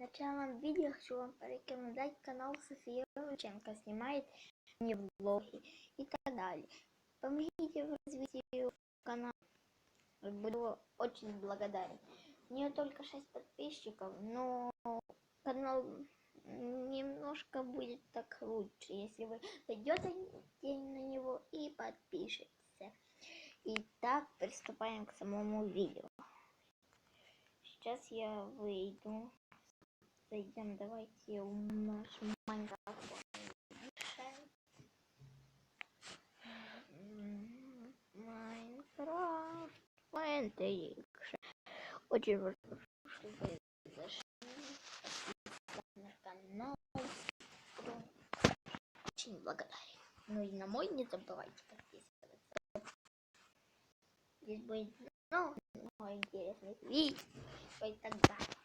началом видео хочу вам порекомендовать канал София Рученко. Снимает мне влоги и так далее. Помогите в развитии канала. Буду очень благодарен. У нее только 6 подписчиков, но канал немножко будет так лучше, если вы зайдете на него и подпишетесь. Итак, приступаем к самому видео. Сейчас я выйду. Зайдем, давайте в наш Майнкрафт. Майнкрафт. Майнкрафт. Очень важно, чтобы вы зашли на канал. Очень благодарен. Ну и на мой не забывайте подписываться. Здесь будет много интересных видео и так далее.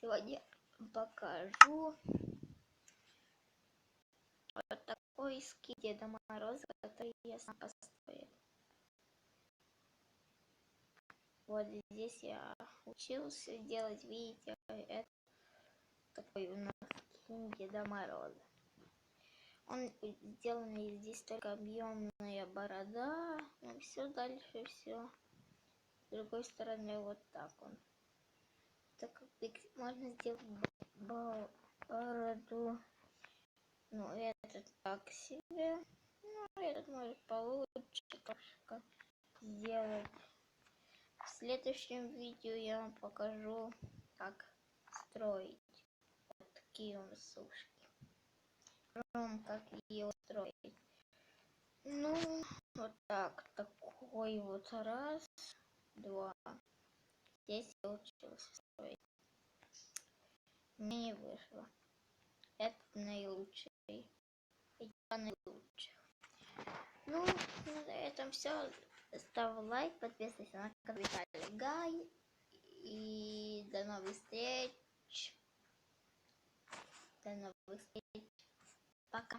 Сегодня покажу вот такой скид Деда Мороза, который я сам построил. Вот здесь я учился делать, видите, это такой у нас скин Деда Мороза. Он сделан здесь только объемная борода, но все дальше все. С другой стороны вот так он. Так как можно сделать бороду. Ну, этот так себе. Ну, этот может получше как сделать. В следующем видео я вам покажу, как строить вот такие вот сушки. Потом, как ее строить. Ну, вот так. Такой вот раз, два. Здесь строить. Мне не вышло. Это наилучший. Эти два наилучших. Ну, на этом все. Ставь лайк, подписывайся на канал Виталий Гай. И до новых встреч. До новых встреч.